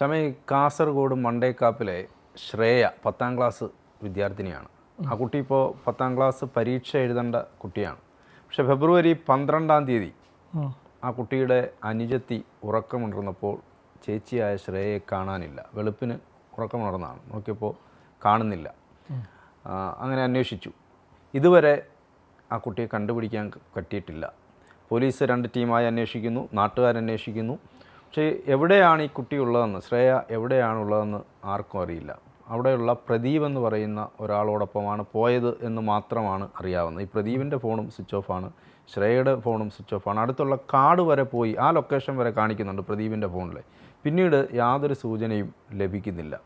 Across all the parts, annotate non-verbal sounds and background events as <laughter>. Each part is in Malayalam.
ഷമി കാസർഗോഡ് മണ്ടേക്കാപ്പിലെ ശ്രേയ പത്താം ക്ലാസ് വിദ്യാർത്ഥിനിയാണ്. ആ കുട്ടി ഇപ്പോൾ പത്താം ക്ലാസ് പരീക്ഷ എഴുതേണ്ട കുട്ടിയാണ്. പക്ഷെ ഫെബ്രുവരി പന്ത്രണ്ടാം തീയതി ആ. കുട്ടിയുടെ അനുജത്തി ഉറക്കമുണർന്നപ്പോൾ ചേച്ചിയായ ശ്രേയയെ കാണാനില്ല. വെളുപ്പിന് ഉറക്കമുണർന്നാണ് നോക്കിയപ്പോൾ കാണുന്നില്ല. അങ്ങനെ അന്വേഷിച്ചു. ഇതുവരെ ആ കുട്ടിയെ കണ്ടുപിടിക്കാൻ പറ്റിയിട്ടില്ല. പോലീസ് രണ്ട് ടീമായി അന്വേഷിക്കുന്നു നാട്ടുകാരന്വേഷിക്കുന്നു. പക്ഷേ എവിടെയാണ് ഈ കുട്ടി ഉള്ളതെന്ന് ശ്രേയ എവിടെയാണുള്ളതെന്ന് ആർക്കും അറിയില്ല. അവിടെയുള്ള പ്രദീപ് എന്ന് പറയുന്ന ഒരാളോടൊപ്പമാണ് പോയത് എന്ന് മാത്രമാണ് അറിയാവുന്നത്. ഈ പ്രദീപിന്റെ ഫോണും സ്വിച്ച് ഓഫാണ് ശ്രേയയുടെ ഫോണും സ്വിച്ച് ഓഫാണ് അടുത്തുള്ള കാട് വരെ പോയി ആ ലൊക്കേഷൻ വരെ കാണിക്കുന്നുണ്ട് പ്രദീപിന്റെ ഫോണിൽ പിന്നീട് യാതൊരു സൂചനയും ലഭിക്കുന്നില്ല.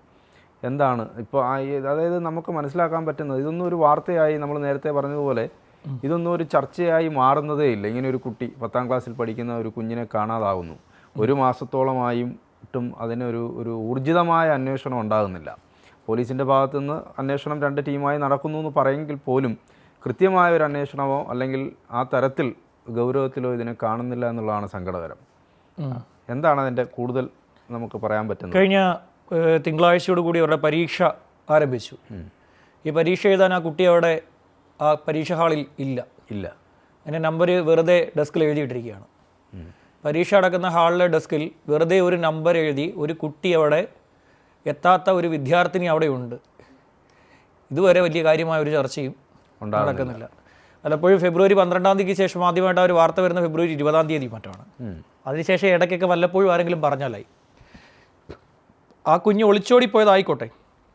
എന്താണ് ഇപ്പോൾ അതായത് നമുക്ക് മനസ്സിലാക്കാൻ പറ്റുന്നത് ഇതൊന്നും ഒരു വാർത്തയായി നമ്മൾ നേരത്തെ പറഞ്ഞതുപോലെ ഇതൊന്നും ഒരു ചർച്ചയായി മാറുന്നതേ ഇല്ല. ഇങ്ങനെ ഒരു കുട്ടി പത്താം ക്ലാസ്സിൽ പഠിക്കുന്ന ഒരു കുഞ്ഞിനെ കാണാതാവുന്നു. ഒരു മാസത്തോളമായിട്ടും അതിനൊരു ഒരു ഊർജിതമായ അന്വേഷണം ഉണ്ടാകുന്നില്ല. പോലീസിന്റെ ഭാഗത്തുനിന്ന് അന്വേഷണം രണ്ട് ടീമായി നടക്കുന്നു എന്ന് പറയുമെങ്കിൽ പോലും കൃത്യമായ ഒരു അന്വേഷണമോ അല്ലെങ്കിൽ ആ തരത്തിൽ ഗൗരവത്തിലോ ഇതിനെ കാണുന്നില്ല എന്നുള്ളതാണ് സങ്കടകരം. എന്താണ് അതിന്റെ കൂടുതൽ നമുക്ക് പറയാൻ പറ്റുന്നത്? കഴിഞ്ഞ തിങ്കളാഴ്ചയോടുകൂടി തിങ്കളാഴ്ചയോട് കൂടി അവരുടെ പരീക്ഷ ആരംഭിച്ചു. ഈ പരീക്ഷ എഴുതാൻ ആ കുട്ടി അവിടെ ആ പരീക്ഷ ഹാളിൽ ഇല്ല. ഇല്ല. എന്റെ നമ്പർ വെറുതെ ഡെസ്കിൽ എഴുതിയിട്ടിരിക്കുകയാണ്. പരീക്ഷ നടക്കുന്ന ഹാളിലെ ഡെസ്കിൽ വെറുതെ ഒരു നമ്പർ എഴുതി ഒരു കുട്ടി അവിടെ എത്താത്ത ഒരു വിദ്യാർത്ഥിനി അവിടെ ഉണ്ട് ഇതുവരെ വലിയ കാര്യമായ ഒരു ചർച്ചയും നടക്കുന്നില്ല. പലപ്പോഴും ഫെബ്രുവരി പന്ത്രണ്ടാം തീയതിക്ക് ശേഷം ആദ്യമായിട്ട് ഒരു വാർത്ത വരുന്ന ഫെബ്രുവരി ഇരുപതാം തീയതി മറ്റാണ്. അതിനുശേഷം ഇടയ്ക്കൊക്കെ വല്ലപ്പോഴും ആരെങ്കിലും പറഞ്ഞാലായി. ആ കുഞ്ഞ് ഒളിച്ചോടി പോയതായിക്കോട്ടെ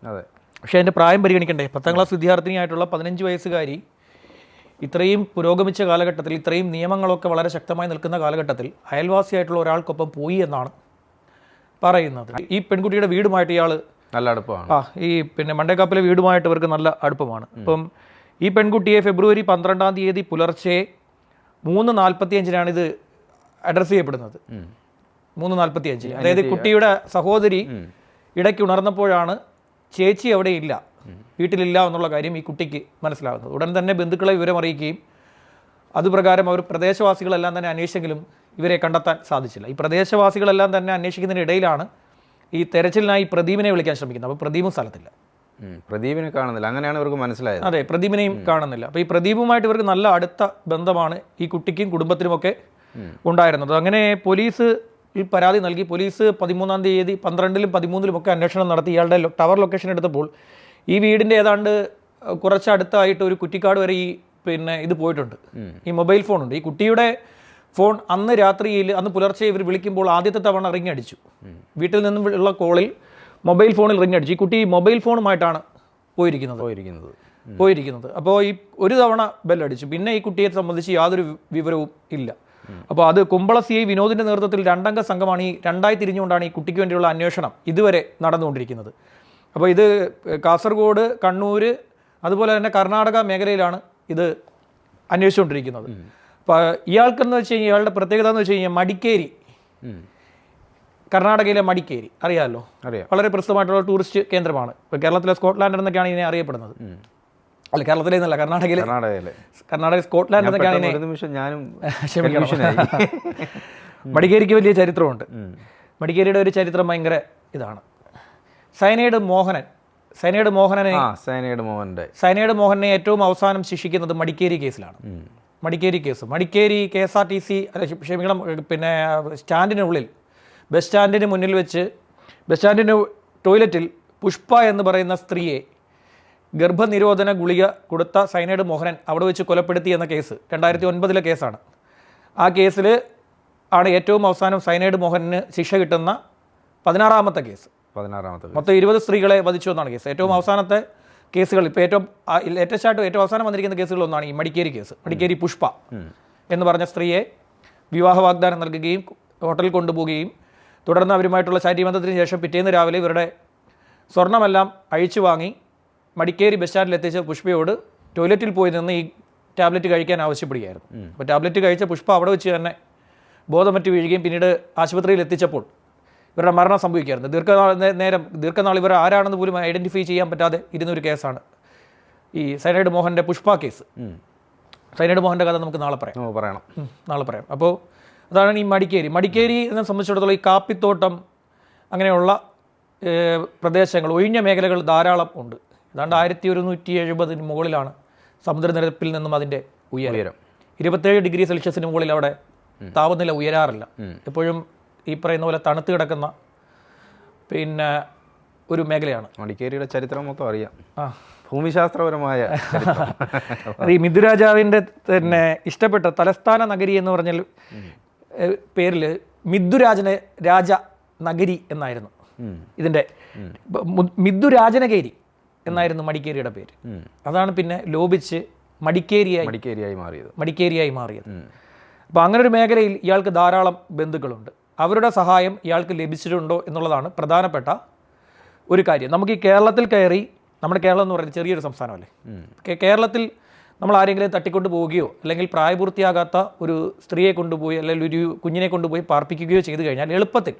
അതെ. പക്ഷേ അതിന്റെ പ്രായം പരിഗണിക്കണ്ടേ? പത്താം ക്ലാസ് വിദ്യാർത്ഥിനിയായിട്ടുള്ള പതിനഞ്ച് വയസ്സുകാരി ഇത്രയും പുരോഗമിച്ച കാലഘട്ടത്തിൽ ഇത്രയും നിയമങ്ങളൊക്കെ വളരെ ശക്തമായി നിൽക്കുന്ന കാലഘട്ടത്തിൽ അയൽവാസിയായിട്ടുള്ള ഒരാൾക്കൊപ്പം പോയി എന്നാണ് പറയുന്നത്. ഈ പെൺകുട്ടിയുടെ വീടുമായിട്ട് ഇയാൾ നല്ല അടുപ്പമാണ്. ആ ഈ പിന്നെ മണ്ടേക്കാപ്പിലെ വീടുമായിട്ട് ഇവർക്ക് നല്ല അടുപ്പമാണ്. ഇപ്പം ഈ പെൺകുട്ടിയെ ഫെബ്രുവരി പന്ത്രണ്ടാം തീയതി പുലർച്ചെ മൂന്ന് നാൽപ്പത്തി അഞ്ചിനാണ് ഇത് അഡ്രസ് ചെയ്യപ്പെടുന്നത്. മൂന്ന് നാൽപ്പത്തി അഞ്ചിന് അതായത് കുട്ടിയുടെ സഹോദരി ഇടയ്ക്ക് ഉണർന്നപ്പോഴാണ് ചേച്ചി അവിടെ ഇല്ല. വീട്ടിലില്ല എന്നുള്ള കാര്യം ഈ കുട്ടിക്ക് മനസ്സിലാകുന്നത് ഉടൻ തന്നെ ബന്ധുക്കളെ വിവരം അറിയിക്കുകയും അതുപ്രകാരം അവർ പ്രദേശവാസികളെല്ലാം തന്നെ അന്വേഷിച്ചെങ്കിലും ഇവരെ കണ്ടെത്താൻ സാധിച്ചില്ല. ഈ പ്രദേശവാസികളെല്ലാം തന്നെ അന്വേഷിക്കുന്നതിനിടയിലാണ് ഈ തെരച്ചിലിനായി പ്രദീപിനെ വിളിക്കാൻ ശ്രമിക്കുന്നത്. അപ്പോൾ പ്രദീപും സ്ഥലത്തില്ല. പ്രദീപിനെ കാണുന്നില്ല. അങ്ങനെയാണ് ഇവർക്ക് മനസ്സിലായത്. അതെ പ്രദീപിനെയും കാണുന്നില്ല. അപ്പോൾ ഈ പ്രദീപുമായിട്ട് ഇവർക്ക് നല്ല അടുത്ത ബന്ധമാണ് ഈ കുട്ടിക്കും കുടുംബത്തിനുമൊക്കെ ഉണ്ടായിരുന്നത്. അങ്ങനെ പോലീസ് ഈ പരാതി നൽകി. പോലീസ് പതിമൂന്നാം തീയതി പന്ത്രണ്ടിലും പതിമൂന്നിലും ഒക്കെ അന്വേഷണം നടത്തി. ഇയാളുടെ ടവർ ലൊക്കേഷൻ എടുത്തപ്പോൾ ഈ വീടിന്റെ ഏതാണ്ട് കുറച്ചടുത്തായിട്ട് ഒരു കുറ്റിക്കാട് വരെ ഈ പിന്നെ ഇത് പോയിട്ടുണ്ട്. ഈ മൊബൈൽ ഫോൺ ഉണ്ട് ഈ കുട്ടിയുടെ ഫോൺ അന്ന് രാത്രിയിൽ അന്ന് പുലർച്ചെ ഇവർ വിളിക്കുമ്പോൾ ആദ്യത്തെ തവണ റിങ് അടിച്ചു. വീട്ടിൽ നിന്നും ഉള്ള കോളിൽ മൊബൈൽ ഫോണിൽ റിങ് അടിച്ചു. ഈ കുട്ടി മൊബൈൽ ഫോണുമായിട്ടാണ് പോയിരിക്കുന്നത്. പോയിരിക്കുന്നത്. പോയിരിക്കുന്നത്. അപ്പോൾ ഈ ഒരു തവണ ബെല്ലടിച്ചു പിന്നെ ഈ കുട്ടിയെ സംബന്ധിച്ച് യാതൊരു വിവരവും ഇല്ല. അപ്പോൾ അത് കുമ്പള സി ഐ വിനോദിന്റെ നേതൃത്വത്തിൽ രണ്ടംഗ സംഘമാണ് ഈ രണ്ടായി തിരിഞ്ഞുകൊണ്ടാണ് ഈ കുട്ടിക്ക് വേണ്ടിയുള്ള അന്വേഷണം ഇതുവരെ നടന്നുകൊണ്ടിരിക്കുന്നത്. അപ്പോൾ ഇത് കാസർഗോഡ് കണ്ണൂർ അതുപോലെ തന്നെ കർണാടക മേഖലയിലാണ് ഇത് അന്വേഷിച്ചുകൊണ്ടിരിക്കുന്നത്. അപ്പോൾ ഇയാൾക്കെന്ന് വെച്ച് കഴിഞ്ഞാൽ ഇയാളുടെ പ്രത്യേകത എന്ന് വെച്ച് കഴിഞ്ഞാൽ മടിക്കേരി. കർണാടകയിലെ മടിക്കേരി. അറിയാമല്ലോ? അറിയാം. വളരെ പ്രസിദ്ധമായിട്ടുള്ള ടൂറിസ്റ്റ് കേന്ദ്രമാണ്. ഇപ്പോൾ കേരളത്തിലെ സ്കോട്ട്ലാൻഡ് എന്നൊക്കെയാണ് ഇതിനെ അറിയപ്പെടുന്നത്. അല്ല കേരളത്തിലെ എന്നല്ല കർണാടകയിലെ. കർണാടകയിലെ. കർണാടക സ്കോട്ട്ലാൻഡ് എന്നൊക്കെയാണ് ഇതിനെ ഒരു നിമിഷം ഞാനും. മടിക്കേരിക്ക് വലിയ ചരിത്രമുണ്ട്. മടിക്കേരിയുടെ ഒരു ചരിത്രം ഭയങ്കര ഇതാണ്. സൈനൈഡ് മോഹനൻ. സൈനൈഡ് മോഹനനെ സൈനൈഡ് മോഹന്റെ സൈനൈഡ് മോഹനെ ഏറ്റവും അവസാനം ശിക്ഷിക്കുന്നത് മടിക്കേരി കേസിലാണ്. Madikeri case. Madikeri K S R T C ക്ഷമിക്കണം പിന്നെ സ്റ്റാൻഡിനുള്ളിൽ ബസ് സ്റ്റാൻഡിന് മുന്നിൽ വെച്ച് ബസ് സ്റ്റാൻഡിന് ടോയ്ലറ്റിൽ പുഷ്പ എന്ന് പറയുന്ന സ്ത്രീയെ ഗർഭനിരോധന ഗുളിക കൊടുത്ത സൈനൈഡ് മോഹനൻ അവിടെ വെച്ച് കൊലപ്പെടുത്തി എന്ന കേസ്. രണ്ടായിരത്തി ഒൻപതിലെ കേസാണ്. ആ കേസിൽ ആണ് ഏറ്റവും അവസാനം സൈനൈഡ് മോഹനന് ശിക്ഷ കിട്ടുന്ന പതിനാറാമത്തെ കേസ്. പതിനാറാമത്തെ മൊത്തം ഇരുപത് സ്ത്രീകളെ വധിച്ചു എന്നാണ് കേസ്. ഏറ്റവും അവസാനത്തെ കേസുകൾ ഇപ്പോൾ ഏറ്റവും ലേറ്റസ്റ്റ് ആയിട്ട് ഏറ്റവും അവസാനം വന്നിരിക്കുന്ന കേസുകൾ ഒന്നാണ് ഈ മടിക്കേരി കേസ്. മടിക്കേരി പുഷ്പ എന്ന് പറഞ്ഞ സ്ത്രീയെ വിവാഹ വാഗ്ദാനം നൽകുകയും ഹോട്ടലിൽ കൊണ്ടുപോവുകയും തുടർന്ന് അവരുമായിട്ടുള്ള ശാരീരബന്ധത്തിന് ശേഷം പിറ്റേന്ന് രാവിലെ ഇവരുടെ സ്വർണമെല്ലാം അഴിച്ചു വാങ്ങി മടിക്കേരി ബസ് സ്റ്റാൻഡിൽ എത്തിച്ച പുഷ്പയോട് ടോയ്ലറ്റിൽ പോയി നിന്ന് ഈ ടാബ്ലറ്റ് കഴിക്കാൻ ആവശ്യപ്പെടുകയായിരുന്നു. അപ്പോൾ ടാബ്ലറ്റ് കഴിച്ച പുഷ്പ അവിടെ വെച്ച് തന്നെ ബോധമറ്റ് വീഴുകയും പിന്നീട് ആശുപത്രിയിൽ എത്തിച്ചപ്പോൾ ഇവരുടെ മരണം സംഭവിക്കുകയായിരുന്നു. ദീർഘനാൾ നേരം ദീർഘനാൾ ഇവർ ആരാണെന്ന് പോലും ഐഡന്റിഫൈ ചെയ്യാൻ പറ്റാതെ ഇരുന്നൊരു കേസാണ്. ഈ സൈനൈഡ് മോഹന്റെ പുഷ്പ കേസ്. സൈനൈഡ് മോഹന്റെ കഥ നമുക്ക് നാളെ പറയാം. പറയണം. നാളെ പറയാം. അപ്പോൾ അതാണ് ഈ മടിക്കേരി. മടിക്കേരി എന്നെ സംബന്ധിച്ചിടത്തോളം ഈ കാപ്പിത്തോട്ടം അങ്ങനെയുള്ള പ്രദേശങ്ങൾ ഒഴിഞ്ഞ മേഖലകൾ ധാരാളം ഉണ്ട്. ഏതാണ്ട് ആയിരത്തി ഒരുന്നൂറ്റി എഴുപതിന് മുകളിലാണ് സമുദ്രനിരപ്പിൽ നിന്നും അതിന്റെ ഉയരം. ഇരുപത്തേഴ് ഡിഗ്രി സെൽഷ്യസിന് മുകളിൽ അവിടെ താപനില ഉയരാറില്ല. എപ്പോഴും ഈ പറയുന്ന പോലെ തണുത്ത് കിടക്കുന്ന പിന്നെ ഒരു മേഖലയാണ്. മടിക്കേരിയുടെ ചരിത്രം മൊത്തം അറിയാം. ആ. ഭൂമിശാസ്ത്രപരമായ <laughs> ഈ മിഥുരാജാവിന്റെ തന്നെ ഇഷ്ടപ്പെട്ട തലസ്ഥാന നഗരി എന്ന് പറഞ്ഞാൽ പേരിൽ മിഥുരാജനെ രാജ നഗരി എന്നായിരുന്നു. ഇതിന്റെ മിഥുരാജനകേരി എന്നായിരുന്നു മടിക്കേരിയുടെ പേര്. അതാണ് പിന്നെ ലോപിച്ച് മടിക്കേരിയായി മടിക്കേരിയായി മാറിയത്. മടിക്കേരിയായി മാറിയത്. അപ്പോൾ അങ്ങനെ ഒരു മേഖലയിൽ ഇയാൾക്ക് ധാരാളം ബന്ധുക്കളുണ്ട്. അവരുടെ സഹായം ഇയാൾക്ക് ലഭിച്ചിട്ടുണ്ടോ എന്നുള്ളതാണ് പ്രധാനപ്പെട്ട ഒരു കാര്യം. നമുക്ക് ഈ കേരളത്തിൽ കയറി നമ്മുടെ കേരളം എന്ന് പറയുന്നത് ചെറിയൊരു സംസ്ഥാനമല്ലേ? കേരളത്തിൽ നമ്മൾ ആരെങ്കിലും തട്ടിക്കൊണ്ട് പോവുകയോ അല്ലെങ്കിൽ പ്രായപൂർത്തിയാകാത്ത ഒരു സ്ത്രീയെ കൊണ്ടുപോയി അല്ലെങ്കിൽ ഒരു കുഞ്ഞിനെ കൊണ്ടുപോയി പാർപ്പിക്കുകയോ ചെയ്തു കഴിഞ്ഞാൽ എളുപ്പത്തിൽ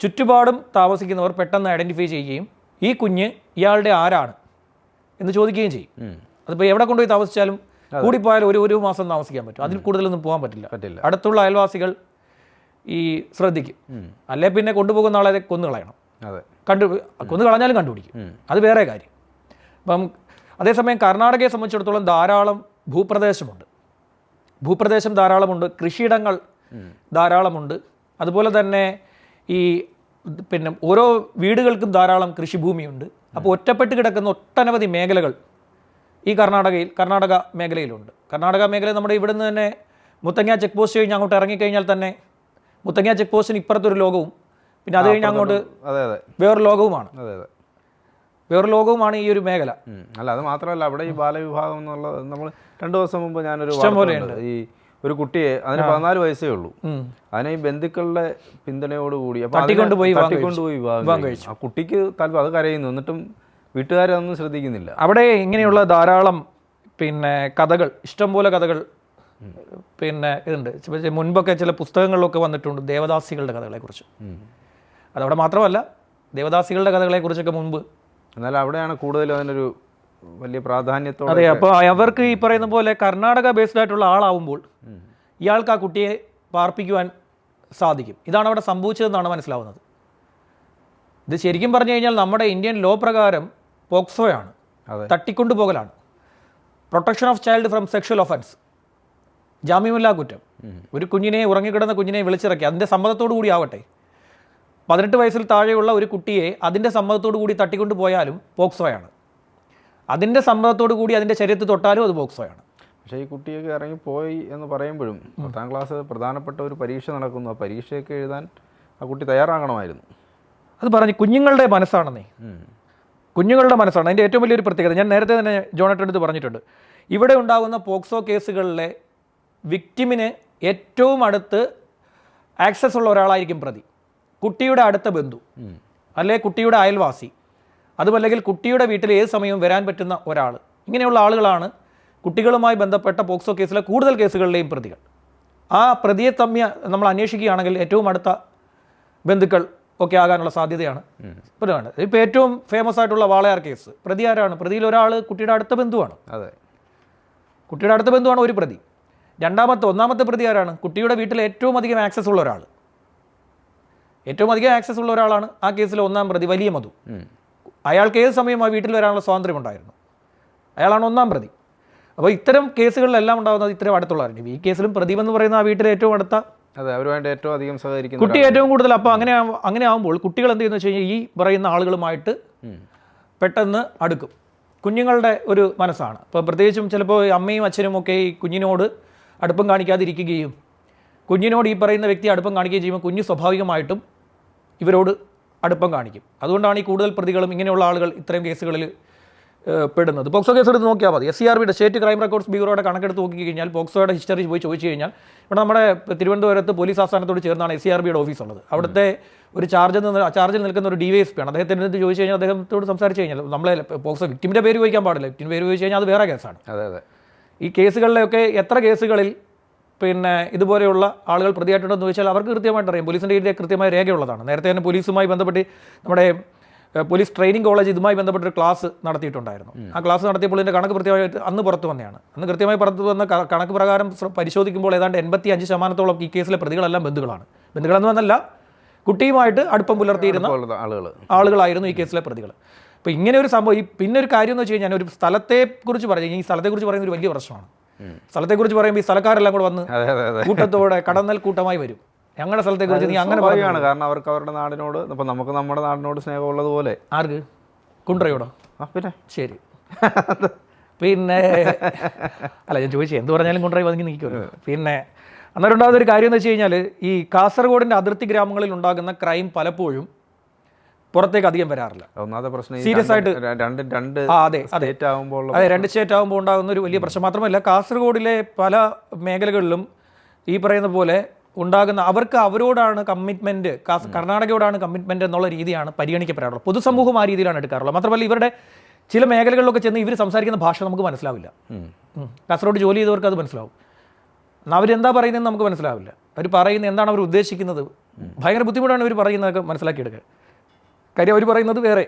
ചുറ്റുപാടും താമസിക്കുന്നവർ പെട്ടെന്ന് ഐഡന്റിഫൈ ചെയ്യുകയും ഈ കുഞ്ഞ് ഇയാളുടെ ആരാണ് എന്ന് ചോദിക്കുകയും ചെയ്യും. അതിപ്പോൾ എവിടെ കൊണ്ടുപോയി താമസിച്ചാലും കൂടിപ്പോയാൽ ഒരു ഒരു മാസം താമസിക്കാൻ പറ്റും. അതിൽ കൂടുതലൊന്നും പോകാൻ പറ്റില്ല. പറ്റില്ല. അടുത്തുള്ള അയൽവാസികൾ ഈ ശ്രദ്ധിക്കും. അല്ലെ പിന്നെ കൊണ്ടുപോകുന്ന ആളെ കൊന്നു കളയണം. അതെ. കണ്ടു കൊന്നു കളഞ്ഞാലും കണ്ടുപിടിക്കും. അത് വേറെ കാര്യം. അപ്പം അതേസമയം കർണാടകയെ സംബന്ധിച്ചിടത്തോളം ധാരാളം ഭൂപ്രദേശമുണ്ട്. ഭൂപ്രദേശം ധാരാളമുണ്ട് കൃഷിയിടങ്ങൾ ധാരാളമുണ്ട്. അതുപോലെ തന്നെ ഈ പിന്നെ ഓരോ വീടുകൾക്കും ധാരാളം കൃഷിഭൂമിയുണ്ട്. അപ്പോൾ ഒറ്റപ്പെട്ട് കിടക്കുന്ന ഒട്ടനവധി മേഖലകൾ ഈ കർണാടകയിൽ കർണാടക മേഖലയിലുണ്ട്. കർണാടക മേഖല നമ്മുടെ ഇവിടുന്ന് തന്നെ മുത്തങ്ങ ചെക്ക് പോസ്റ്റ് കഴിഞ്ഞ് അങ്ങോട്ട് ഇറങ്ങിക്കഴിഞ്ഞാൽ തന്നെ മുത്തങ്ങ ചെക്ക് പോസ്റ്റിന് ഇപ്പുറത്തൊരു ലോകവും. പിന്നെ അത് കഴിഞ്ഞ് അങ്ങോട്ട് അതെ അതെ. വേറൊരു ലോകവുമാണ്. അതെ അതെ. വേറൊരു ലോകവുമാണ് ഈ ഒരു മേഖല. അല്ല അത് മാത്രമല്ല അവിടെ ഈ ബാലവിഭാഗം എന്നുള്ളത് നമ്മൾ രണ്ടു ദിവസം മുമ്പ് ഞാനൊരു ഈ ഒരു കുട്ടിയെ അതിന് പതിനാല് വയസ്സേ ഉള്ളൂ. അതിനെ ഈ ബന്ധുക്കളുടെ പിന്തുണയോടുകൂടി കൂടി തട്ടിക്കൊണ്ടുപോയി അതിനെ വിവാഹം തട്ടിക്കൊണ്ടുപോയി വിവാഹം കഴിച്ചു. ആ കുട്ടിക്ക് താല്പര്യം അത് കരയുന്നു. എന്നിട്ടും വീട്ടുകാരൊന്നും ശ്രദ്ധിക്കുന്നില്ല. അവിടെ ഇങ്ങനെയുള്ള ധാരാളം പിന്നെ കഥകൾ ഇഷ്ടംപോലെ കഥകൾ പിന്നെ ഇതുണ്ട്. മുൻപൊക്കെ ചില പുസ്തകങ്ങളിലൊക്കെ വന്നിട്ടുണ്ട് ദേവദാസികളുടെ കഥകളെക്കുറിച്ച്. അതവിടെ മാത്രമല്ല ദേവദാസികളുടെ കഥകളെക്കുറിച്ചൊക്കെ മുൻപ് എന്നാൽ അവിടെയാണ് കൂടുതലും അതിനൊരു വലിയ പ്രാധാന്യത്തോടെ അതെ അപ്പോൾ അവർക്ക് ഈ പറയുന്ന പോലെ കർണാടക ബേസ്ഡ് ആയിട്ടുള്ള ആളാവുമ്പോൾ ഇയാൾക്ക് ആ കുട്ടിയെ പാർപ്പിക്കുവാൻ സാധിക്കും. ഇതാണ് അവിടെ സംഭവിച്ചതെന്നാണ് മനസ്സിലാവുന്നത്. ഇത് ശരിക്കും പറഞ്ഞു കഴിഞ്ഞാൽ നമ്മുടെ ഇന്ത്യൻ ലോ പ്രകാരം പോക്സോയാണ്. തട്ടിക്കൊണ്ടുപോകലാണ്. Protection of child from sexual offence ജാമ്യമില്ലാ കുറ്റം. ഒരു കുഞ്ഞിനെ ഉറങ്ങിക്കിടന്ന കുഞ്ഞിനെ വിളിച്ചിറക്കി. അതിന്റെ സമ്മതത്തോടു കൂടി ആവട്ടെ. പതിനെട്ട് വയസ്സിൽ താഴെയുള്ള ഒരു കുട്ടിയെ അതിന്റെ സമ്മതത്തോടു കൂടി തട്ടിക്കൊണ്ടു പോയാലും പോക്സോയാണ്. അതിന്റെ സമ്മതത്തോടു കൂടി അതിന്റെ ശരീരത്തിൽ തൊട്ടാലും അത് പോക്സോയാണ്. പക്ഷേ ഈ കുട്ടിയൊക്കെ ഇറങ്ങിപ്പോയി എന്ന് പറയുമ്പോഴും പത്താം ക്ലാസ് പ്രധാനപ്പെട്ട ഒരു പരീക്ഷ നടക്കുന്നു. ആ പരീക്ഷയൊക്കെ എഴുതാൻ ആ കുട്ടി തയ്യാറാകണമായിരുന്നു. അത് പറഞ്ഞു കുഞ്ഞുങ്ങളുടെ മനസ്സാണെന്നേ. കുഞ്ഞുങ്ങളുടെ മനസ്സാണ്. അതിന്റെ ഏറ്റവും വലിയൊരു പ്രത്യേകത. ഞാൻ നേരത്തെ തന്നെ ജോണറ്റടുത്ത് പറഞ്ഞിട്ടുണ്ട്. ഇവിടെ ഉണ്ടാകുന്ന പോക്സോ കേസുകളിലെ വിക്റ്റിമിന് ഏറ്റവും അടുത്ത് ആക്സസ് ഉള്ള ഒരാളായിരിക്കും പ്രതി. കുട്ടിയുടെ അടുത്ത ബന്ധു. അല്ലെ കുട്ടിയുടെ അയൽവാസി. അതുമല്ലെങ്കിൽ കുട്ടിയുടെ വീട്ടിൽ ഏത് സമയവും വരാൻ പറ്റുന്ന ഒരാൾ ഇങ്ങനെയുള്ള ആളുകളാണ് കുട്ടികളുമായി ബന്ധപ്പെട്ട പോക്സോ കേസിലെ കൂടുതൽ കേസുകളിലെയും പ്രതികൾ. ആ പ്രതിയെ തമ്മിൽ നമ്മൾ അന്വേഷിക്കുകയാണെങ്കിൽ ഏറ്റവും അടുത്ത ബന്ധുക്കൾ ഒക്കെ ആകാനുള്ള സാധ്യതയാണ്. പ്രതിയാണ്. ഇപ്പോൾ ഏറ്റവും ഫേമസ് ആയിട്ടുള്ള വാളയാർ കേസ്. പ്രതി ആരാണ് പ്രതിയിൽ ഒരാൾ കുട്ടിയുടെ അടുത്ത ബന്ധുവാണ്. അതെ. കുട്ടിയുടെ അടുത്ത ബന്ധുവാണ് ഒരു പ്രതി. രണ്ടാമത്തെ ഒന്നാമത്തെ പ്രതി ആരാണ് കുട്ടിയുടെ വീട്ടിൽ ഏറ്റവും അധികം ആക്സസ് ഉള്ള ഒരാൾ. ഏറ്റവും അധികം ആക്സസ് ഉള്ള ഒരാളാണ് ആ കേസിലെ ഒന്നാം പ്രതി വലിയ മധു. അയാൾക്ക് ഏത് സമയം ആ വീട്ടിൽ വരാനുള്ള സ്വാതന്ത്ര്യം ഉണ്ടായിരുന്നു? അയാളാണ് ഒന്നാം പ്രതി. അപ്പോൾ ഇത്തരം കേസുകളിലെല്ലാം ഉണ്ടാകുന്നത് ഇത്തരം അടുത്തുള്ളവരുണ്ട് ഈ കേസിലും പ്രദീപ് എന്ന് പറയുന്ന ആ വീട്ടിലെ ഏറ്റവും അടുത്ത അതെ അവരുമായിട്ട് ഏറ്റവും അധികം സഹകരിക്കുന്നു കുട്ടി ഏറ്റവും കൂടുതൽ. അപ്പോൾ അങ്ങനെ അങ്ങനെ ആകുമ്പോൾ കുട്ടികൾ എന്ത് ചെയ്യുന്നു വെച്ച് കഴിഞ്ഞാൽ ഈ പറയുന്ന ആളുകളുമായിട്ട് പെട്ടെന്ന് അടുക്കും. കുഞ്ഞുങ്ങളുടെ ഒരു മനസ്സാണ്. അപ്പോൾ പ്രത്യേകിച്ചും ചിലപ്പോൾ അമ്മയും അച്ഛനും ഒക്കെ ഈ കുഞ്ഞിനോട് അടുപ്പം കാണിക്കാതിരിക്കുകയും കുഞ്ഞിനോട് ഈ പറയുന്ന വ്യക്തി അടുപ്പം കാണിക്കുകയും ചെയ്യുമ്പോൾ കുഞ്ഞ് സ്വാഭാവികമായിട്ടും ഇവരോട് അടുപ്പം കാണിക്കും. അതുകൊണ്ടാണ് ഈ കൂടുതൽ പ്രതികളും ഇങ്ങനെയുള്ള ആളുകൾ ഇത്തരം കേസുകളിൽ പെടുന്നത്. പോക്സോ കേസ് എടുത്ത് നോക്കിയാൽ മതി. എസ് സി ആർ ബിയുടെ സ്റ്റേറ്റ് ക്രൈം റെക്കോർഡ്സ് ബ്യൂറോയുടെ കണക്കെടുത്ത് നോക്കി കഴിഞ്ഞാൽ പോക്സോയുടെ ഹിസ്റ്ററി പോയി ചോദിച്ചു കഴിഞ്ഞാൽ ഇവിടെ നമ്മുടെ തിരുവനന്തപുരത്ത് പോലീസ് ആസ്ഥാനത്തോട് ചേർന്നാണ് എസ് സി ആർ ബിയുടെ ഓഫീസ് ഉള്ളത്. അവിടുത്തെ ഒരു ചാർജിൽ നിന്ന് ചാർജിൽ നിൽക്കുന്ന ഒരു ഡി വൈ എസ് പി ആണ്. അദ്ദേഹത്തിന് അടുത്ത് ചോദിച്ചു കഴിഞ്ഞാൽ അദ്ദേഹത്തോട് സംസാരിച്ചു കഴിഞ്ഞാൽ നമ്മളെ പോക്സോ വിക്ടിമിന്റെ പേര് ചോദിക്കാൻ പാടില്ല. വിക്ടിമിന്റെ പേര് ചോദിച്ചു കഴിഞ്ഞാൽ അത് വേറെ കേസാണ്. അതെ അതെ. ഈ കേസുകളിലൊക്കെ എത്ര കേസുകളിൽ പിന്നെ ഇതുപോലെയുള്ള ആളുകൾ പ്രതിയായിട്ടുണ്ടെന്ന് ചോദിച്ചാൽ അവർക്ക് കൃത്യമായിട്ട് അറിയാം. പോലീസിന്റെ ഇതിന്റെ കൃത്യമായ രേഖയുള്ളതാണ്. നേരത്തെ തന്നെ പോലീസുമായി ബന്ധപ്പെട്ട് നമ്മുടെ പോലീസ് ട്രെയിനിങ് കോളേജ് ഇതുമായി ബന്ധപ്പെട്ട ഒരു ക്ലാസ് നടത്തിയിട്ടുണ്ടായിരുന്നു. ആ ക്ലാസ് നടത്തിയപ്പോൾ ഇതിന്റെ കണക്ക് കൃത്യമായിട്ട് അന്ന് പുറത്തു വന്നതാണ് അന്ന് കൃത്യമായി പുറത്ത് വന്ന കണക്ക് പ്രകാരം പരിശോധിക്കുമ്പോൾ ഏതാണ്ട് എൺപത്തി അഞ്ച് ശതമാനത്തോളം ഈ കേസിലെ പ്രതികളെല്ലാം ബന്ധുക്കളാണ്. ബന്ധുക്കളെന്ന് വന്നല്ല കുട്ടിയുമായിട്ട് അടുപ്പം പുലർത്തിയിരുന്ന ആളുകൾ ആളുകളായിരുന്നു ഈ കേസിലെ പ്രതികൾ അപ്പോൾ ഇങ്ങനെ ഒരു സംഭവം ഈ പിന്നെ ഒരു കാര്യം എന്ന് വെച്ച് കഴിഞ്ഞാൽ ഒരു സ്ഥലത്തെക്കുറിച്ച് പറഞ്ഞു ഈ സ്ഥലത്തെക്കുറിച്ച് പറയുന്ന ഒരു വലിയ പ്രശ്നമാണ്. സ്ഥലത്തെക്കുറിച്ച് പറയുമ്പോൾ ഈ സ്ഥലക്കാരെല്ലാം കൂടെ വന്ന് കൂട്ടത്തോടെ കടന്നൽ കൂട്ടമായി വരും. ഞങ്ങളുടെ സ്ഥലത്തെക്കുറിച്ച് നീ അങ്ങനെ പറയുകയാണ് കാരണം അവർക്ക് അവരുടെ നാടിനോട് അപ്പം നമുക്ക് നമ്മുടെ നാടിനോട് സ്നേഹമുള്ളത് പോലെ. ആർക്ക്? കുണ്ട്രയോടോ? ആ പിന്നെ. ശരി. പിന്നെ അല്ല ഞാൻ ചോദിച്ചു എന്ത് പറഞ്ഞാലും കൊണ്ടുപോയി ഒതുങ്ങി നിൽക്കുമല്ലോ പിന്നെ അന്നേരം ഉണ്ടാകുന്ന ഒരു കാര്യം എന്ന് വെച്ച് കഴിഞ്ഞാൽ ഈ കാസർഗോഡിന്റെ അതിർത്തി ഗ്രാമങ്ങളിൽ ഉണ്ടാകുന്ന ക്രൈം പലപ്പോഴും പുറത്തേക്ക് അധികം വരാറില്ല. ഒന്നാമത്തെ പ്രശ്നം സീരിയസ് ആയിട്ട് രണ്ട് രണ്ട് അതെ സ്റ്റേറ്റ് ആകുമ്പോൾ അതെ രണ്ട് സ്റ്റേറ്റ് ആകുമ്പോൾ ഉണ്ടാകുന്ന ഒരു വലിയ പ്രശ്നം മാത്രമല്ല കാസർഗോഡിലെ പല മേഖലകളിലും ഈ പറയുന്ന പോലെ ഉണ്ടാകുന്ന അവർക്ക് അവരോടാണ് കമ്മിറ്റ്മെന്റ് കർണാടകയോടാണ് കമ്മിറ്റ്മെന്റ് എന്നുള്ള രീതിയാണ് പരിഗണിക്കപ്പെടാറുള്ളത്. പൊതുസമൂഹം ആ രീതിയിലാണ് എടുക്കാറുള്ളത്. മാത്രമല്ല ഇവരുടെ ചില മേഖലകളിലൊക്കെ ചെന്ന് ഇവർ സംസാരിക്കുന്ന ഭാഷ നമുക്ക് മനസ്സിലാവില്ല. കാസർഗോഡ് ജോലി ചെയ്തവർക്ക് അത് മനസ്സിലാവും. എന്നാൽ അവരെന്താ പറയുന്നതെന്ന് നമുക്ക് മനസ്സിലാവില്ല. അവർ പറയുന്നത് എന്താണ് അവർ ഉദ്ദേശിക്കുന്നത്? ഭയങ്കര ബുദ്ധിമുട്ടാണ് ഇവർ പറയുന്നതൊക്കെ മനസ്സിലാക്കിയെടുക്കുക. കാര്യം അവർ പറയുന്നത് വേറെ.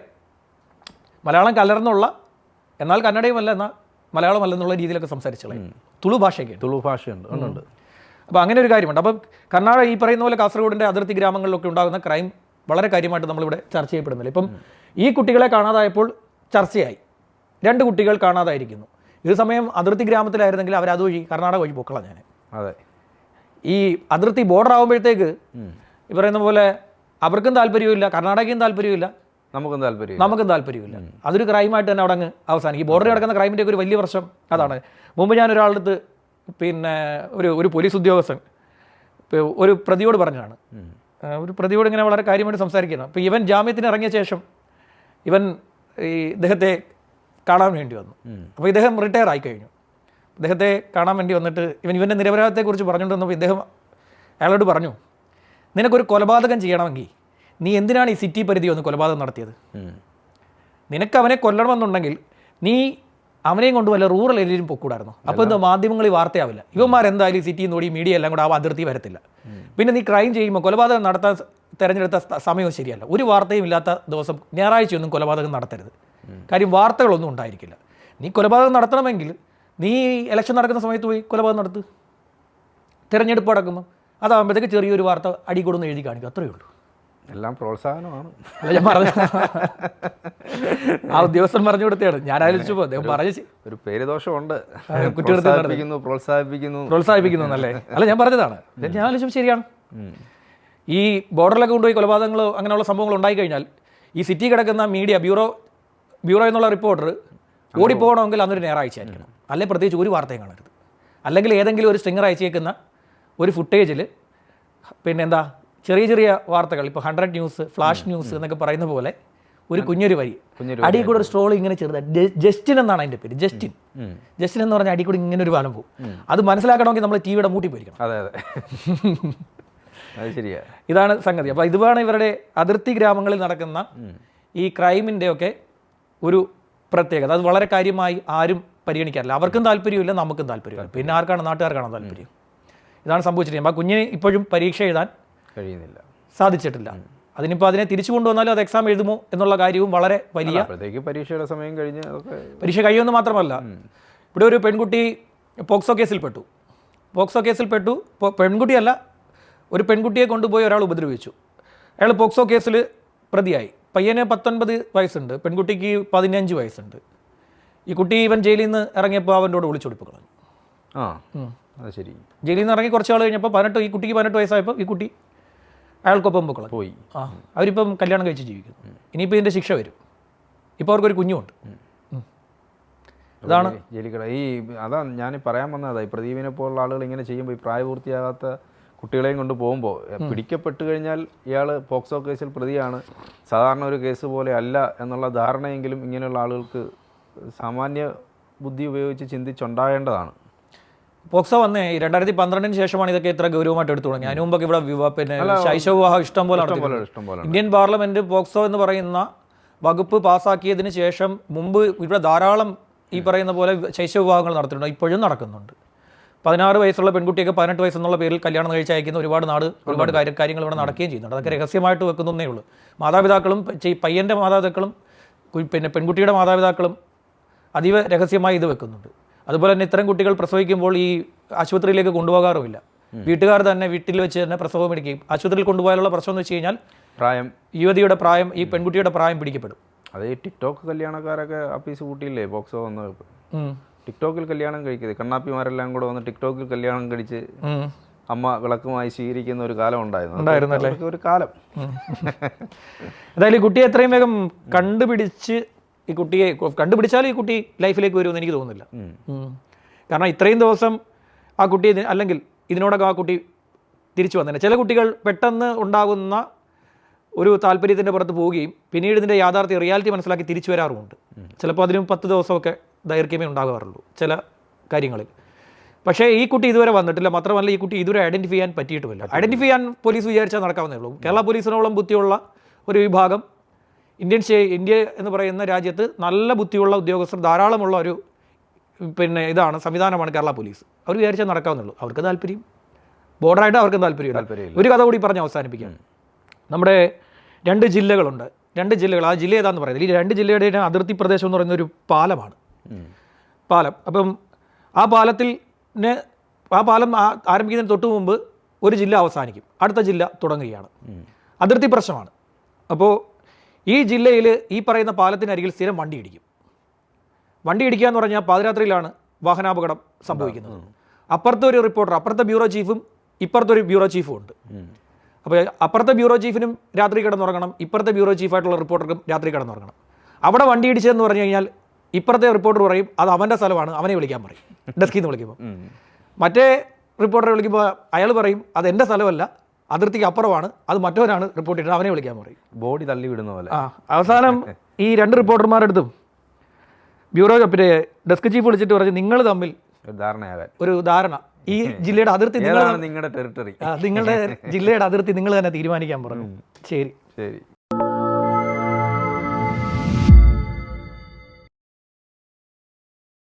മലയാളം കലർന്നുള്ള എന്നാൽ കന്നഡയുമല്ല എന്നാൽ മലയാളമല്ലെന്നുള്ള രീതിയിലൊക്കെ സംസാരിച്ചോളെ തുളു ഭാഷയൊക്കെ തുളു ഭാഷയുണ്ട്. ഉണ്ട്, ഉണ്ട്. അപ്പോൾ അങ്ങനെ ഒരു കാര്യമുണ്ട്. അപ്പോൾ കർണാടക ഈ പറയുന്ന പോലെ കാസർഗോഡിന്റെ അതിർത്തി ഗ്രാമങ്ങളിലൊക്കെ ഉണ്ടാകുന്ന ക്രൈം വളരെ കാര്യമായിട്ട് നമ്മളിവിടെ ചർച്ച ചെയ്യപ്പെടുന്നില്ല. ഇപ്പം ഈ കുട്ടികളെ കാണാതായപ്പോൾ ചർച്ചയായി. രണ്ട് കുട്ടികൾ കാണാതായിരിക്കുന്നു. ഇത് സമയം അതിർത്തി ഗ്രാമത്തിലായിരുന്നെങ്കിൽ അവർ അതുവഴി കർണാടക വഴി പൊക്കളാണ് ഞാൻ അതെ. ഈ അതിർത്തി ബോർഡർ ആകുമ്പോഴത്തേക്ക് ഈ പറയുന്ന പോലെ അവർക്കും താല്പര്യമില്ല കർണാടകയും താല്പര്യമില്ല നമുക്കും താല്പര്യം നമുക്കും താല്പര്യമില്ല അതൊരു ക്രൈമായിട്ട് തന്നെ അവിടെ അങ്ങ് അവസാനിക്കും. ഈ ബോർഡറിൽ നടക്കുന്ന ക്രൈമിന്റെ ഒക്കെ ഒരു വലിയ പ്രശ്നം അതാണ്. മുമ്പ് ഞാൻ ഒരാളുടെ അടുത്ത് പിന്നെ ഒരു ഒരു പോലീസ് ഉദ്യോഗസ്ഥൻ ഒരു പ്രതിയോട് പറഞ്ഞതാണ്. ഒരു പ്രതിയോട് ഇങ്ങനെ വളരെ കാര്യമായിട്ട് സംസാരിക്കണം അപ്പോൾ ഇവൻ ജാമ്യത്തിന് ഇറങ്ങിയ ശേഷം ഇവൻ ഈ ഇദ്ദേഹത്തെ കാണാൻ വേണ്ടി വന്നു. അപ്പോൾ ഇദ്ദേഹം റിട്ടയർ ആയി കഴിഞ്ഞു. ഇദ്ദേഹത്തെ കാണാൻ വേണ്ടി വന്നിട്ട് ഇവൻ ഇവന്റെ നിരപരാധത്തെക്കുറിച്ച് പറഞ്ഞുകൊണ്ട് വന്നപ്പോൾ ഇദ്ദേഹം അയാളോട് പറഞ്ഞു നിനക്കൊരു കൊലപാതകം ചെയ്യണമെങ്കിൽ നീ എന്തിനാണ് ഈ സിറ്റി പരിധി ഒന്ന് കൊലപാതകം നടത്തിയത്? നിനക്ക് അവനെ കൊല്ലണമെന്നുണ്ടെങ്കിൽ നീ അവനെയും കൊണ്ട് വല്ല റൂറൽ ഏരിയയിലും പൊക്കൂടായിരുന്നു? അപ്പോൾ എന്താ മാധ്യമങ്ങളിൽ വാർത്തയാവില്ല. ഇവന്മാരെന്തായാലും ഈ സിറ്റിയിൽ നോടി മീഡിയ എല്ലാം കൂടെ ആ അതിർത്തി വരത്തില്ല. പിന്നെ നീ ക്രൈം ചെയ്യുമ്പോൾ കൊലപാതകം നടത്താൻ തിരഞ്ഞെടുത്ത സമയവും ശരിയല്ല. ഒരു വാർത്തയും ഇല്ലാത്ത ദിവസം ഞായറാഴ്ചയൊന്നും കൊലപാതകം നടത്തരുത്. കാര്യം വാർത്തകളൊന്നും ഉണ്ടായിരിക്കില്ല. നീ കൊലപാതകം നടത്തണമെങ്കിൽ നീ ഇലക്ഷൻ നടക്കുന്ന സമയത്ത് പോയി കൊലപാതകം നടത്ത്. തിരഞ്ഞെടുപ്പ് നടക്കുമ്പോൾ അതാകുമ്പോഴത്തേക്ക് ചെറിയൊരു വാർത്ത അടികൊടുന്ന് എഴുതി കാണിക്കും. അത്രയേ ഉള്ളൂ. എല്ലാം പ്രോത്സാഹനമാണ്. അല്ല ഞാൻ പറഞ്ഞു ആ ഉദ്യോഗസ്ഥൻ പറഞ്ഞു കൊടുത്തതാണ്. ഞാൻ ആലോചിച്ചപ്പോൾ അദ്ദേഹം പറഞ്ഞു ഒരു പേരുദോഷമുണ്ട്. കുറ്റകൃത്യം പ്രോത്സാഹിപ്പിക്കുന്നു പ്രോത്സാഹിപ്പിക്കുന്നു. എന്നല്ലേ? അല്ല ഞാൻ പറഞ്ഞതാണ്. ഞാൻ ആലോചിച്ചപ്പോൾ ശരിയാണ്. ഈ ബോർഡറിലൊക്കെ കൊണ്ടുപോയി കൊലപാതകങ്ങളോ അങ്ങനെയുള്ള സംഭവങ്ങൾ ഉണ്ടായി കഴിഞ്ഞാൽ ഈ സിറ്റി കിടക്കുന്ന മീഡിയ ബ്യൂറോ ബ്യൂറോ എന്നുള്ള റിപ്പോർട്ടർ ഓടിപ്പോകണമെങ്കിൽ അന്നൊരു ഞായറാഴ്ച ആയിരിക്കണം. അല്ലെങ്കിൽ പ്രത്യേകിച്ച് ഒരു വാർത്തയും കാണരുത്. അല്ലെങ്കിൽ ഏതെങ്കിലും ഒരു സ്ട്രിങ്ങർ അയച്ചേക്കുന്ന ഒരു ഫുട്ടേജിൽ പിന്നെ എന്താ ചെറിയ ചെറിയ വാർത്തകൾ ഇപ്പോൾ ഹൺഡ്രഡ് ന്യൂസ് ഫ്ലാഷ് ന്യൂസ് എന്നൊക്കെ പറയുന്ന പോലെ ഒരു കുഞ്ഞൊരു വരി. അടിയിൽ കൂടെ ഒരു സ്ട്രോൾ ഇങ്ങനെ ചെറുതായി ജസ്റ്റിൻ എന്നാണ് അതിന്റെ പേര് ജസ്റ്റിൻ. ജസ്റ്റിൻ എന്ന് പറഞ്ഞാൽ അടി കൂടി ഇങ്ങനെ ഒരു വാനം പോകും അത് മനസ്സിലാക്കണമെങ്കിൽ നമ്മൾ ടി വിയുടെ മൂട്ടി പോയിരിക്കണം. അതെ അതെ. <laughs> അത് ശരിയാ. ഇതാണ് സംഗതി. അപ്പോൾ ഇതുമാണ് ഇവരുടെ അതിർത്തി ഗ്രാമങ്ങളിൽ നടക്കുന്ന ഈ ക്രൈമിന്റെ ഒക്കെ ഒരു പ്രത്യേകത. അത് വളരെ കാര്യമായി ആരും പരിഗണിക്കാറില്ല. അവർക്കും താല്പര്യമില്ല നമുക്കും താല്പര്യമില്ല. പിന്നെ ആർക്കാണ് നാട്ടുകാർക്കാണോ താല്പര്യം? ഇതാണ് സംഭവിച്ചിരിക്കുന്നത്. അപ്പോൾ കുഞ്ഞിന് ഇപ്പോഴും പരീക്ഷ എഴുതാൻ കഴിയുന്നില്ല. സാധിച്ചിട്ടില്ല. അതിനിപ്പോൾ അതിനെ തിരിച്ചു കൊണ്ടുവന്നാലും അത് എക്സാം എഴുതുമോ എന്നുള്ള കാര്യവും വളരെ വലിയ പരീക്ഷയുടെ സമയം കഴിഞ്ഞ് പരീക്ഷ കഴിയുമെന്ന് മാത്രമല്ല. ഇവിടെ ഒരു പെൺകുട്ടി പോക്സോ കേസിൽ പെട്ടു. പോക്സോ കേസിൽ പെട്ടു. പെൺകുട്ടിയല്ല ഒരു പെൺകുട്ടിയെ കൊണ്ടുപോയി ഒരാൾ ഉപദ്രവിച്ചു. അയാൾ പോക്സോ കേസിൽ പ്രതിയായി. പയ്യന് പത്തൊൻപത് വയസ്സുണ്ട് പെൺകുട്ടിക്ക് പതിനഞ്ച് വയസ്സുണ്ട്. ഈ കുട്ടി ഇവൻ ജയിലിൽ നിന്ന് ഇറങ്ങിയപ്പോൾ അവന്റെ കൂടെ ഒളിച്ചൊടിപ്പ് കളഞ്ഞു. ആ. അത് ശരി. ജയിലിൽ നിന്ന് ഇറങ്ങി കുറച്ച് നാൾ കഴിഞ്ഞപ്പോൾ പതിനെട്ട് ഈ കുട്ടിക്ക് പതിനെട്ട് വയസ്സായപ്പോൾ ഈ കുട്ടി അയാൾക്കൊപ്പം പൊക്കളഞ്ഞു. പോയി. ആ. അവരിപ്പം കല്യാണം കഴിച്ച് ജീവിക്കുന്നു. ഇനിയിപ്പോൾ ഇതിന്റെ ശിക്ഷ വരും. ഇപ്പോൾ അവർക്കൊരു കുഞ്ഞുമുണ്ട്. ഇതാണ് ജയിലിക്കട ഈ അതാ ഞാൻ പറയാൻ വന്നതാ ഈ പ്രദീപിനെ പോലുള്ള ആളുകൾ ഇങ്ങനെ ചെയ്യുമ്പോൾ ഈ പ്രായപൂർത്തിയാകാത്ത കുട്ടികളെയും കൊണ്ട് പോകുമ്പോൾ പിടിക്കപ്പെട്ട് കഴിഞ്ഞാൽ ഇയാൾ പോക്സോ കേസിൽ പ്രതിയാണ്. സാധാരണ ഒരു കേസ് പോലെ അല്ല എന്നുള്ള ധാരണയെങ്കിലും ഇങ്ങനെയുള്ള ആളുകൾക്ക് സാമാന്യ ബുദ്ധി ഉപയോഗിച്ച് ചിന്തിച്ചുണ്ടാകേണ്ടതാണ്. പോക്സോ വന്നേ രണ്ടായിരത്തി പന്ത്രണ്ടിന് ശേഷമാണ് ഇതൊക്കെ ഇത്ര ഗൗരവമായിട്ട് എടുത്തു തുടങ്ങി അതിനു മുമ്പൊക്കെ ഇവിടെ വിവാഹ പിന്നെ ശൈശവ വിവാഹം ഇഷ്ടം പോലെ ഇന്ത്യൻ പാർലമെന്റ് പോക്സോ എന്ന് പറയുന്ന വകുപ്പ് പാസാക്കിയതിന് ശേഷം മുമ്പ് ഇവിടെ ധാരാളം ഈ പറയുന്ന പോലെ ശൈശവ വിവാഹങ്ങൾ നടത്തിയിട്ടുണ്ട്. ഇപ്പോഴും നടക്കുന്നുണ്ട്. പതിനാറ് വയസ്സുള്ള പെൺകുട്ടിയൊക്കെ പതിനെട്ട് വയസ്സെന്നുള്ള പേരിൽ കല്യാണം കഴിച്ച് അയക്കുന്ന ഒരുപാട് നാട് ഒരുപാട് കാര്യ കാര്യങ്ങൾ ഇവിടെ നടക്കുകയും ചെയ്യുന്നുണ്ട്. അതൊക്കെ രഹസ്യമായിട്ട് വെക്കുന്നേ ഉള്ളൂ. മാതാപിതാക്കളും പയ്യന്റെ പയ്യന്റെ മാതാപിതാക്കളും പിന്നെ പെൺകുട്ടിയുടെ മാതാപിതാക്കളും അതീവ രഹസ്യമായി ഇത് വെക്കുന്നുണ്ട്. അതുപോലെ തന്നെ ഇത്തരം കുട്ടികൾ പ്രസവിക്കുമ്പോൾ ഈ ആശുപത്രിയിലേക്ക് കൊണ്ടുപോകാറുമില്ല. വീട്ടുകാർ തന്നെ വീട്ടിൽ വെച്ച് തന്നെ പ്രസവം എടുക്കുകയും ആശുപത്രിയിൽ കൊണ്ടുപോയാലുള്ള പ്രശ്നം എന്ന് വെച്ച് കഴിഞ്ഞാൽ പ്രായം. യുവതിയുടെ പ്രായം ഈ പെൺകുട്ടിയുടെ പ്രായം പിടിക്കപ്പെടും. അത് ഈ ടിക്ടോക്ക് കല്യാണക്കാരൊക്കെ അപ്പീസ് കൂട്ടിയില്ലേ ബോക്സോ വന്ന് ടിക്ടോക്കിൽ കല്യാണം കഴിക്കുന്നത് കണ്ണാപ്പിമാരെല്ലാം കൂടെ വന്ന് ടിക്ടോക്കിൽ കല്യാണം കഴിച്ച് അമ്മ വിളക്കുമായി സ്വീകരിക്കുന്ന ഒരു കാലം ഉണ്ടായിരുന്നു. ഉണ്ടായിരുന്നല്ലേ? ഒരു കാലം. <laughs> എന്തായാലും കുട്ടിയെ എത്രയും വേഗം കണ്ടുപിടിച്ച് ഈ കുട്ടിയെ കണ്ടുപിടിച്ചാലും ഈ കുട്ടി ലൈഫിലേക്ക് വരുമെന്ന് എനിക്ക് തോന്നുന്നില്ല. കാരണം ഇത്രയും ദിവസം ആ കുട്ടി അല്ലെങ്കിൽ ഇതിനോടൊക്കെ ആ കുട്ടി തിരിച്ചു വന്നേനെ ചില കുട്ടികൾ പെട്ടെന്ന് ഉണ്ടാകുന്ന ഒരു താല്പര്യത്തിന്റെ പുറത്ത് പോവുകയും പിന്നീട് ഇതിന്റെ യാഥാർത്ഥ്യ റിയാലിറ്റി മനസ്സിലാക്കി തിരിച്ചു വരാറുമുണ്ട്. ചിലപ്പോൾ അതിനും പത്ത് ദിവസമൊക്കെ ദൈർഘ്യമേ ഉണ്ടാകാറുള്ളൂ ചില കാര്യങ്ങളിൽ. പക്ഷേ ഈ കുട്ടി ഇതുവരെ വന്നിട്ടില്ല. മാത്രമല്ല ഈ കുട്ടി ഇതുവരെ ഐഡന്റിഫൈ ചെയ്യാൻ പറ്റിയിട്ടുമില്ല. ഐഡന്റിഫൈ ചെയ്യാൻ പോലീസ് വിചാരിച്ചാൽ നടക്കാവുന്നേ ഉള്ളൂ. കേരള പോലീസിനോളം ബുദ്ധിയുള്ള ഒരു വിഭാഗം ഇന്ത്യൻ സ്റ്റേ- ഇന്ത്യ എന്ന് പറയുന്ന രാജ്യത്ത് നല്ല ബുദ്ധിയുള്ള ഉദ്യോഗസ്ഥർ ധാരാളമുള്ള ഒരു പിന്നെ ഇതാണ് സംവിധാനമാണ് കേരള പോലീസ്. അവർ വിചാരിച്ചാൽ നടക്കാവുന്നുള്ളൂ. അവർക്ക് താല്പര്യം. ബോർഡറായിട്ട് അവർക്ക് താല്പര്യം താല്പര്യം ഒരു കഥ കൂടി പറഞ്ഞ് അവസാനിപ്പിക്കാം. നമ്മുടെ രണ്ട് ജില്ലകളുണ്ട്. രണ്ട് ജില്ലകൾ. ആ ജില്ല ഏതാന്ന് പറയുന്നത്? ഈ രണ്ട് ജില്ലയുടെ അതിർത്തി പ്രദേശം എന്ന് പറയുന്ന ഒരു പാലമാണ് പാലം. അപ്പം ആ പാലത്തിൽ ആ പാലം ആരംഭിക്കുന്നതിന് തൊട്ട് മുമ്പ് ഒരു ജില്ല അവസാനിക്കും. അടുത്ത ജില്ല തുടങ്ങുകയാണ്. അതിർത്തി പ്രശ്നമാണ്. അപ്പോൾ ഈ ജില്ലയിൽ ഈ പറയുന്ന പാലത്തിനരികിൽ സ്ഥിരം വണ്ടി ഇടിക്കും. വണ്ടി ഇടിക്കുക എന്ന് പറഞ്ഞാൽ പാതിരാത്രിയിലാണ് വാഹനാപകടം സംഭവിക്കുന്നത്. അപ്പുറത്തെ ഒരു റിപ്പോർട്ടർ അപ്പുറത്തെ ബ്യൂറോ ചീഫും ഇപ്പുറത്തെ ഒരു ബ്യൂറോ ചീഫും ഉണ്ട്. അപ്പോൾ അപ്പുറത്തെ ബ്യൂറോ ചീഫിനും രാത്രി കിടന്നുറങ്ങണം ഇപ്പുറത്തെ ബ്യൂറോ ചീഫായിട്ടുള്ള റിപ്പോർട്ടർക്കും രാത്രി കിടന്നുറങ്ങണം. അവിടെ വണ്ടി ഇടിച്ചതെന്ന് പറഞ്ഞു കഴിഞ്ഞാൽ ഇപ്പുറത്തെ റിപ്പോർട്ടർ പറയും അത് അവന്റെ സ്ഥലമാണ് അവനെ വിളിക്കാൻ പറയും. ഡെസ്കിൽ നിന്ന് വിളിക്കുമ്പോൾ മറ്റേ റിപ്പോർട്ടറെ വിളിക്കുമ്പോൾ അയാൾ പറയും അത് എന്റെ സ്ഥലമല്ല അതിർത്തിക്ക് അപ്പുറമാണ്. അത് മറ്റവരാണ് റിപ്പോർട്ട് ചെയ്തത്. അവനെ വിളിക്കാൻ പറയും. ബോഡി തള്ളി വിടുന്ന പോലെ. ആ അവസാനം ഈ രണ്ട് റിപ്പോർട്ടർമാരുടെ അടുത്തും ബ്യൂറോ പിന്നെ ഡെസ്ക് ചീഫ് വിളിച്ചിട്ട് പറഞ്ഞു നിങ്ങൾ തമ്മിൽ ഒരു ധാരണയാകാൻ. ഒരു ധാരണ. ഈ ജില്ലയുടെ അതിർത്തി നിങ്ങളുടെ ടെറിട്ടറി നിങ്ങളുടെ ജില്ലയുടെ അതിർത്തി നിങ്ങൾ തന്നെ തീരുമാനിക്കാൻ പറഞ്ഞു. ശരി. ശരി.